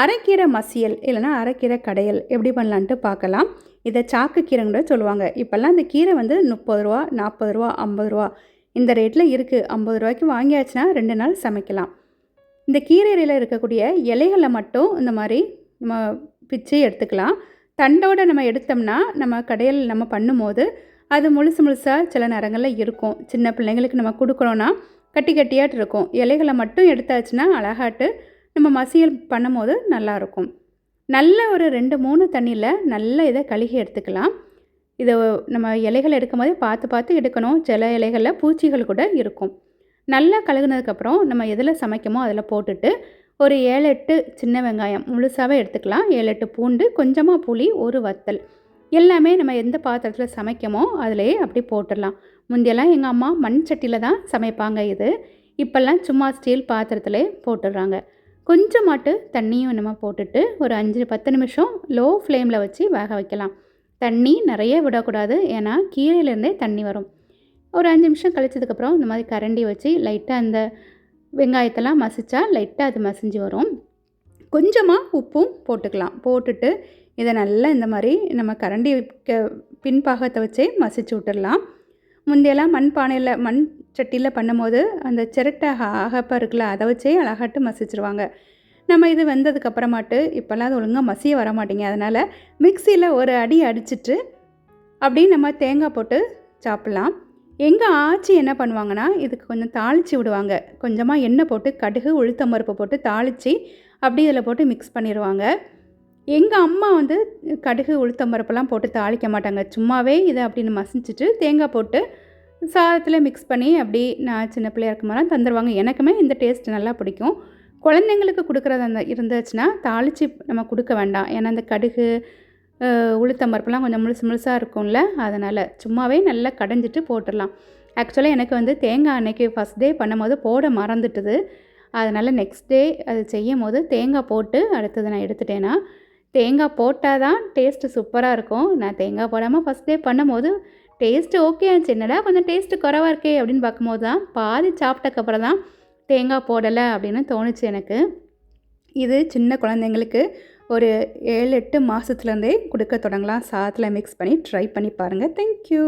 அரைக்கீரை மசியல் இல்லைன்னா அரைக்கீரை கடையல் எப்படி பண்ணலான்ட்டு பார்க்கலாம். இதை சாக்கு கீரைன்னு சொல்லுவாங்க. இப்போல்லாம் இந்த கீரை வந்து முப்பது ரூபா நாற்பது ரூபா ஐம்பது ரூபா இந்த ரேட்டில் இருக்குது ஐம்பது ரூபாய்க்கு வாங்கியாச்சுன்னா ரெண்டு நாள் சமைக்கலாம். இந்த கீரையில் இருக்கக்கூடிய இலைகளை மட்டும் இந்த மாதிரி நம்ம பிச்சு எடுத்துக்கலாம். தண்டோடு நம்ம எடுத்தோம்னா நம்ம கடையில் நம்ம பண்ணும்போது அது முழுசு முழுசாக சில நேரங்களில் இருக்கும். சின்ன பிள்ளைங்களுக்கு நம்ம கொடுக்கணுன்னா கட்டி கட்டியாட்டு இருக்கும். இலைகளை மட்டும் எடுத்தாச்சுன்னா அழகாட்டு நம்ம மசியல் பண்ணும்போது நல்லாயிருக்கும். நல்ல ஒரு ரெண்டு மூணு தண்ணியில் நல்ல இதை கழுகி எடுத்துக்கலாம். இதை நம்ம இலைகள் எடுக்கும் போது பார்த்து பார்த்து எடுக்கணும். சில இலைகளில் பூச்சிகள் கூட இருக்கும். நல்லா கழுகுனதுக்கப்புறம் நம்ம எதில் சமைக்கமோ அதில் போட்டுட்டு ஒரு ஏழு எட்டு சின்ன வெங்காயம் முழுசாகவே எடுத்துக்கலாம். ஏழு எட்டு பூண்டு கொஞ்சமாக புளி ஒரு வத்தல். எல்லாமே நம்ம எந்த பாத்திரத்தில் சமைக்கமோ அதிலே அப்படி போட்டுடலாம். முந்தையெல்லாம் எங்கள் அம்மா மண் சட்டியில் தான் சமைப்பாங்க இது. இப்போல்லாம் சும்மா ஸ்டீல் பாத்திரத்திலே போட்டுடுறாங்க. கொஞ்சமாட்டு தண்ணியும் நம்ம போட்டுட்டு ஒரு அஞ்சு பத்து நிமிஷம் லோ ஃப்ளேமில் வச்சு வேக வைக்கலாம். தண்ணி நிறைய விடக்கூடாது ஏன்னா கீரையிலேருந்தே தண்ணி வரும். ஒரு அஞ்சு நிமிஷம் கழிச்சதுக்கப்புறம் இந்த மாதிரி கரண்டி வச்சு லைட்டாக அந்த வெங்காயத்தெல்லாம் மசிச்சா லைட்டாக அது மசிஞ்சு வரும். கொஞ்சமாக உப்பும் போட்டுக்கலாம். போட்டுட்டு இதை நல்லா இந்த மாதிரி நம்ம கரண்டி பின்பாகத்தை வச்சே மசிச்சு விட்டுடலாம். முந்தையெல்லாம் மண் பானையில் மண் சட்டியில் பண்ணும்போது அந்த சிரட்டை அகப்பாக இருக்குல்ல அதை வச்சே அழகாட்டு மசிச்சிருவாங்க. நம்ம இது வெந்ததுக்கப்புறமாட்டு இப்போல்லாம் அது ஒழுங்காக மசிய வர மாட்டேங்க அதனால் மிக்சியில் ஒரு அடி அடிச்சிட்டு அப்படியே நம்ம தேங்காய் போட்டு சாப்பிட்லாம். எங்கள் ஆச்சி என்ன பண்ணுவாங்கன்னா இதுக்கு கொஞ்சம் தாளித்து விடுவாங்க. கொஞ்சமாக எண்ணெய் போட்டு கடுகு உளுத்தம் பருப்பு போட்டு தாளித்து அப்படி இதில் போட்டு மிக்ஸ் பண்ணிடுவாங்க எங்கள் அம்மா வந்து கடுகு உளுத்தம் பருப்பெல்லாம் போட்டு தாளிக்க மாட்டாங்க. சும்மாவே இதை அப்படின்னு மசிச்சுட்டு தேங்காய் போட்டு சாதத்தில் மிக்ஸ் பண்ணி அப்படி நான் சின்ன பிள்ளையா இருக்கும்போதெல்லாம் தந்துடுவாங்க எனக்குமே இந்த டேஸ்ட் நல்லா பிடிக்கும். குழந்தைங்களுக்கு கொடுக்குறது அந்த இருந்துச்சுன்னா தாளித்து நம்ம கொடுக்க வேண்டாம். ஏன்னா அந்த கடுகு உளுத்தம் பருப்புலாம் கொஞ்சம் முழுசு முழுசாக இருக்கும்ல அதனால் சும்மாவே நல்லா கடைஞ்சிட்டு போட்டுடலாம். ஆக்சுவலாக எனக்கு வந்து தேங்காய் அன்னைக்கு ஃபஸ்ட் டே பண்ணும்போது போட மறந்துட்டுது. அதனால் நெக்ஸ்ட் டே அது செய்யும் போது தேங்காய் போட்டு அடுத்தது நான் எடுத்துட்டேன்னா தேங்காய் போட்டால் தான் டேஸ்ட்டு சூப்பராக இருக்கும். நான் தேங்காய் போடாமல் ஃபஸ்ட் டே பண்ணும்போது டேஸ்ட்டு ஓகே ஆச்சு என்னடா கொஞ்சம் டேஸ்ட்டு குறவாக இருக்கே அப்படின்னு பார்க்கும்போது தான் பாதி சாப்பிட்டக்கப்புறம் தான் தேங்காய் போடலை அப்படின்னு தோணுச்சு எனக்கு. இது சின்ன குழந்தைங்களுக்கு ஒரு ஏழு எட்டு மாதத்துலேருந்தே கொடுக்க தொடங்கலாம். சாதத்தில் மிக்ஸ் பண்ணி ட்ரை பண்ணி பாருங்கள் தேங்க்யூ